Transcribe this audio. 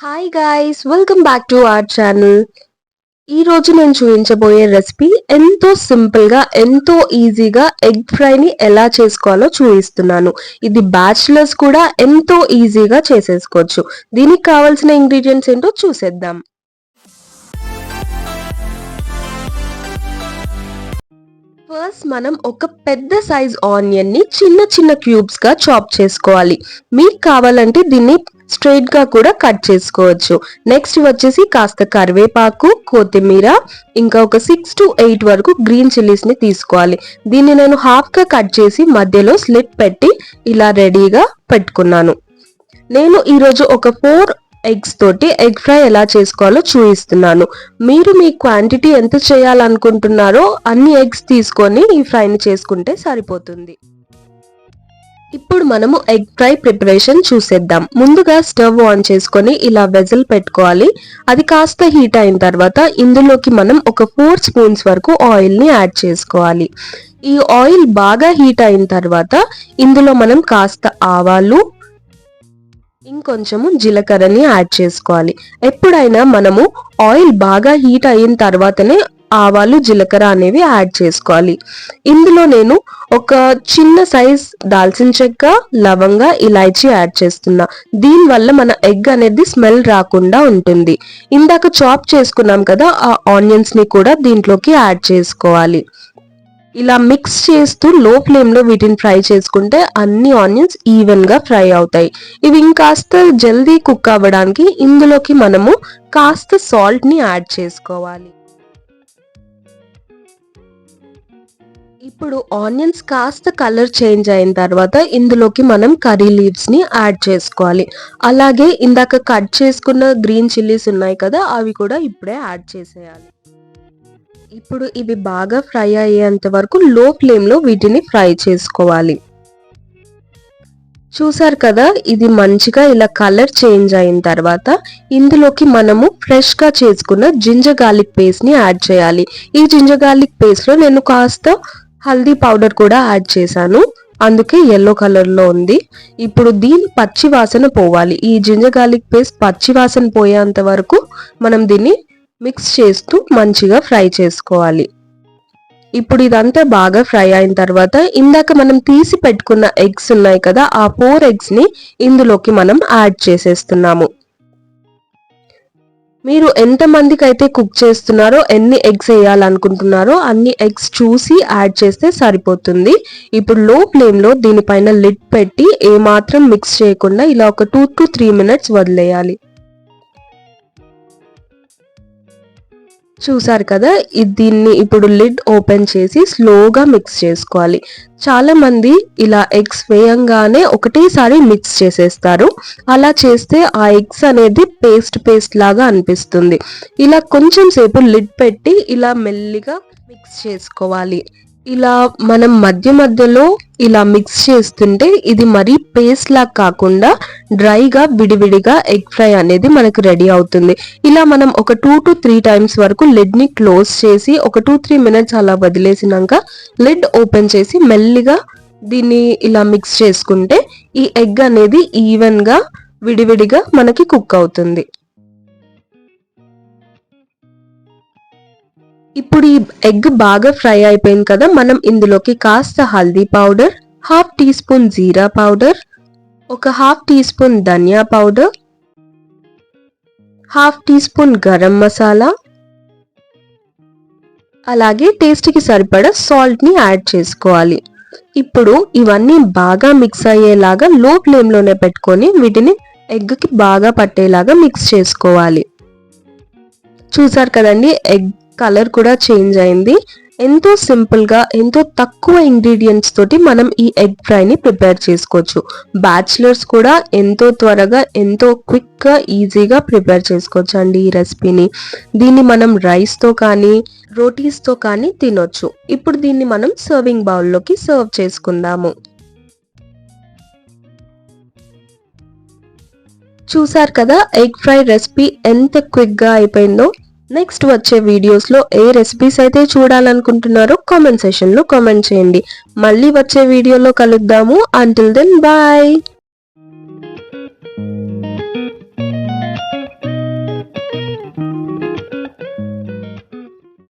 Hi guys welcome back to our channel ఈ రోజు నేను చూపించబోయే రెసిపీ ఎంతో సింపుల్గా ఎంతో ఈజీగా ఎగ్ ఫ్రైని ఎలా చేసుకోవాలో చూపిస్తున్నాను. ఇది బ్యాచులర్స్ కూడా ఎంతో ఈజీగా చేసేసుకోవచ్చు. దీనికి కావాల్సిన ఇంగ్రీడియంట్స్ ఏంటో చూసేద్దాం. ఫస్ట్ మనం ఒక పెద్ద సైజ్ ఆనియన్ని చిన్న చిన్న క్యూబ్స్గా చాప్ చేసుకోవాలి. మీకు కావాలంటే దీన్ని స్ట్రైట్గా కూడా కట్ చేసుకోవచ్చు. నెక్స్ట్ వచ్చేసి కాస్త కరివేపాకు కొత్తిమీర ఇంకా ఒక సిక్స్ టు ఎయిట్ వరకు గ్రీన్ చిల్లీస్ని తీసుకోవాలి. దీన్ని నేను హాఫ్గా కట్ చేసి మధ్యలో స్లిట్ పెట్టి ఇలా రెడీగా పెట్టుకున్నాను. నేను ఈరోజు ఒక ఫోర్ ఎగ్స్ తోటి ఎగ్ ఫ్రై ఎలా చేసుకోవాలో చూపిస్తున్నాను. మీరు మీ క్వాంటిటీ ఎంత చేయాలనుకుంటున్నారో అన్ని ఎగ్స్ తీసుకొని ఈ ఫ్రైని చేసుకుంటే సరిపోతుంది. ఇప్పుడు మనము ఎగ్ ఫ్రై ప్రిపరేషన్ చూసేద్దాం. ముందుగా స్టవ్ ఆన్ చేసుకొని ఇలా వెజల్ పెట్టుకోవాలి. అది కాస్త హీట్ అయిన తర్వాత ఇందులోకి మనం ఒక ఫోర్ స్పూన్స్ వరకు ఆయిల్ని యాడ్ చేసుకోవాలి. ఈ ఆయిల్ బాగా హీట్ అయిన తర్వాత ఇందులో మనం కాస్త ఆవాలు ఇంకొంచెము జీలకర్రని యాడ్ చేసుకోవాలి. ఎప్పుడైనా మనము ఆయిల్ బాగా హీట్ అయిన తర్వాతనే ఆవాలు జీలకర్ర అనేవి యాడ్ చేసుకోవాలి. ఇందులో నేను ఒక చిన్న సైజ్ దాల్చిన చెక్క లవంగ ఇలాచీ యాడ్ చేస్తున్నా. దీనివల్ల మన ఎగ్ అనేది స్మెల్ రాకుండా ఉంటుంది. ఇందాక చాప్ చేసుకున్నాం కదా ఆ ఆనియన్స్ని కూడా దీంట్లోకి యాడ్ చేసుకోవాలి. ఇలా మిక్స్ చేస్తూ లో ఫ్లేమ్లో వీటిని ఫ్రై చేసుకుంటే అన్ని ఆనియన్స్ ఈవెన్గా ఫ్రై అవుతాయి. ఇవి ఇంకాస్త జల్దీ కుక్ అవ్వడానికి ఇందులోకి మనము కాస్త సాల్ట్ని యాడ్ చేసుకోవాలి. ఇప్పుడు ఆనియన్స్ కాస్త కలర్ చేంజ్ అయిన తర్వాత ఇందులోకి మనం కర్రీ లీవ్స్ని యాడ్ చేసుకోవాలి. అలాగే ఇందాక కట్ చేసుకున్న గ్రీన్ చిల్లీస్ ఉన్నాయి కదా అవి కూడా ఇప్పుడే యాడ్ చేసేయాలి. ఇప్పుడు ఇవి బాగా ఫ్రై అయ్యేంత వరకు లో ఫ్లేమ్లో వీటిని ఫ్రై చేసుకోవాలి. చూసారు కదా ఇది మంచిగా ఇలా కలర్ చేంజ్ అయిన తర్వాత ఇందులోకి మనము ఫ్రెష్గా చేసుకున్న జింజర్ గార్లిక్ పేస్ట్ని యాడ్ చేయాలి. ఈ జింజర్ గార్లిక్ పేస్ట్లో నేను కాస్త హల్దీ పౌడర్ కూడా యాడ్ చేశాను. అందుకే ఎల్లో కలర్లో ఉంది. ఇప్పుడు దీని పచ్చి వాసన పోవాలి. ఈ జింజర్ గార్లిక్ పేస్ట్ పచ్చి వాసన పోయేంత వరకు మనం దీన్ని మిక్స్ చేస్తూ మంచిగా ఫ్రై చేసుకోవాలి. ఇప్పుడు ఇదంతా బాగా ఫ్రై అయిన తర్వాత ఇందాక మనం తీసి పెట్టుకున్న ఎగ్స్ ఉన్నాయి కదా ఆ ఫోర్ ఎగ్స్ని ఇందులోకి మనం యాడ్ చేసేస్తున్నాము. మీరు ఎంత మందికి అయితే కుక్ చేస్తున్నారో ఎన్ని ఎగ్స్ వేయాలనుకుంటున్నారో అన్ని ఎగ్స్ చూసి యాడ్ చేస్తే సరిపోతుంది. ఇప్పుడు లో ఫ్లేమ్లో దీనిపైన లిడ్ పెట్టి ఏమాత్రం మిక్స్ చేయకుండా ఇలా ఒక టూ టు త్రీ మినిట్స్ వదిలేయాలి. చూసారు కదా దీన్ని ఇప్పుడు లిడ్ ఓపెన్ చేసి స్లోగా మిక్స్ చేసుకోవాలి. చాలా మంది ఇలా ఎగ్స్ వేయంగానే ఒకటేసారి మిక్స్ చేసేస్తారు. అలా చేస్తే ఆ ఎగ్స్ అనేది పేస్ట్ పేస్ట్ లాగా అనిపిస్తుంది. ఇలా కొంచెం సేపు లిడ్ పెట్టి ఇలా మెల్లిగా మిక్స్ చేసుకోవాలి. ఇలా మనం మధ్య మధ్యలో ఇలా మిక్స్ చేస్తుంటే ఇది మరీ పేస్ట్ లాగా కాకుండా డ్రైగా విడివిడిగా ఎగ్ ఫ్రై అనేది మనకు రెడీ అవుతుంది. ఇలా మనం ఒక టూ టు త్రీ టైమ్స్ వరకు లిడ్ని క్లోజ్ చేసి ఒక టూ త్రీ మినిట్స్ అలా వదిలేసినాక లిడ్ ఓపెన్ చేసి మెల్లిగా దీన్ని ఇలా మిక్స్ చేసుకుంటే ఈ ఎగ్ అనేది ఈవెన్గా విడివిడిగా మనకి కుక్ అవుతుంది. ఇప్పుడు ఈ ఎగ్ బాగా ఫ్రై అయిపోయింది కదా మనం ఇందులోకి కాస్త haldi powder half teaspoon జీరా పౌడర్ ఒక హాఫ్ టీ స్పూన్ ధనియా powder half teaspoon garam masala అలాగే టేస్ట్కి సరిపడా సాల్ట్ని యాడ్ చేసుకోవాలి. ఇప్పుడు ఇవన్నీ బాగా మిక్స్ అయ్యేలాగా లో ఫ్లేమ్లోనే పెట్టుకొని వీటిని ఎగ్కి బాగా పట్టేలాగా మిక్స్ చేసుకోవాలి. చూసారు కదండి ఎగ్ కలర్ కూడా చేంజ్ అయింది. ఎంతో సింపుల్గా ఎంతో తక్కువ ఇంగ్రీడియంట్స్ తోటి మనం ఈ ఎగ్ ఫ్రైని ప్రిపేర్ చేసుకోవచ్చు. బ్యాచిలర్స్ కూడా ఎంతో త్వరగా ఎంతో క్విక్గా ఈజీగా ప్రిపేర్ చేసుకోవచ్చు అండి ఈ రెసిపీని దీన్ని మనం రైస్తో కానీ రోటీస్తో కానీ తినొచ్చు. ఇప్పుడు దీన్ని మనం సర్వింగ్ బౌల్లోకి సర్వ్ చేసుకుందాము. చూసారు కదా ఎగ్ ఫ్రై రెసిపీ ఎంత క్విక్గా అయిపోయిందో? నెక్స్ట్ వచ్చే వీడియోస్లో ఏ రెసిపీస్ అయితే చూడాలనుకుంటున్నారో కామెంట్ సెషన్లో కామెంట్ చేయండి. మళ్ళీ వచ్చే వీడియోలో కలుద్దాము. Until then bye